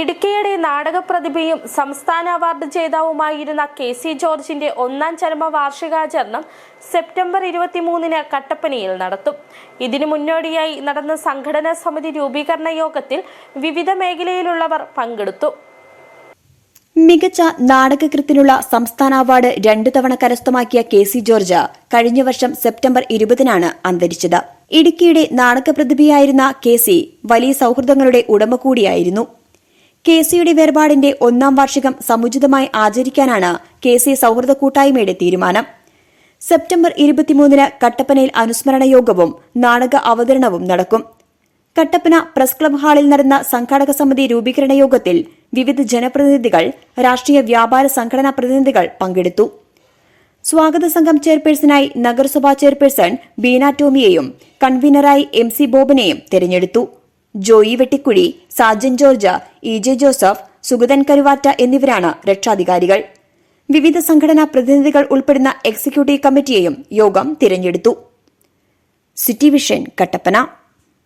ഇടുക്കിയുടെ നാടകപ്രതിഭയും സംസ്ഥാന award ജേതാവുമായിരുന്ന K C ജോർജിന്റെ ഒന്നാം ചരമ വാർഷികാചരണം സെപ്റ്റംബർ ഇരുപത്തിമൂന്നിന് കട്ടപ്പനയിൽ നടത്തും. ഇതിനു മുന്നോടിയായി നടന്ന സംഘടനാ സമിതി രൂപീകരണ യോഗത്തിൽ വിവിധ മേഖലയിലുള്ളവർ പങ്കെടുത്തു. മികച്ച നാടകകൃത്തിനുള്ള സംസ്ഥാന അവാർഡ് രണ്ടു തവണ കരസ്ഥമാക്കിയ കെ സി ജോർജ് കഴിഞ്ഞ വർഷം സെപ്റ്റംബർ ഇരുപതിനാണ് അന്തരിച്ചത്. ഇടുക്കിയുടെ നാടകപ്രതിഭയായിരുന്ന കെ സി വലിയ സൌഹൃദങ്ങളുടെ ഉടമ കൂടിയായിരുന്നു. കെ സിയുടെ വേർപാടിന്റെ ഒന്നാം വാർഷികം സമുചിതമായി ആചരിക്കാനാണ് കെ സി സൌഹൃദ കൂട്ടായ്മയുടെ തീരുമാനം. സെപ്റ്റംബർ ഇരുപത്തിമൂന്നിന് കട്ടപ്പനയിൽ അനുസ്മരണ യോഗവും നാടക അവതരണവും നടക്കും. കട്ടപ്പന പ്രസ് ക്ലബ് ഹാളിൽ നടന്ന സംഘാടക സമിതി രൂപീകരണ യോഗത്തിൽ വിവിധ ജനപ്രതിനിധികൾ രാഷ്ട്രീയ വ്യാപാര സംഘടനാ പ്രതിനിധികൾ പങ്കെടുത്തു. സ്വാഗത സംഘം ചെയർപേഴ്സണായി നഗരസഭാ ചെയർപേഴ്സൺ ബീന ടോമിയെയും കൺവീനറായി എം സി ബോബനെയും തെരഞ്ഞെടുത്തു. ജോയി വെട്ടിക്കുഴി സാജൻ ജോർജ് ഇ ജെ ജോസഫ് സുഗതൻ കരുവാറ്റ എന്നിവരാണ് രക്ഷാധികാരികൾ. വിവിധ സംഘടനാ പ്രതിനിധികൾ ഉൾപ്പെടുന്ന എക്സിക്യൂട്ടീവ് കമ്മിറ്റിയെയും യോഗം തിരഞ്ഞെടുത്തു. City vision Kattappana.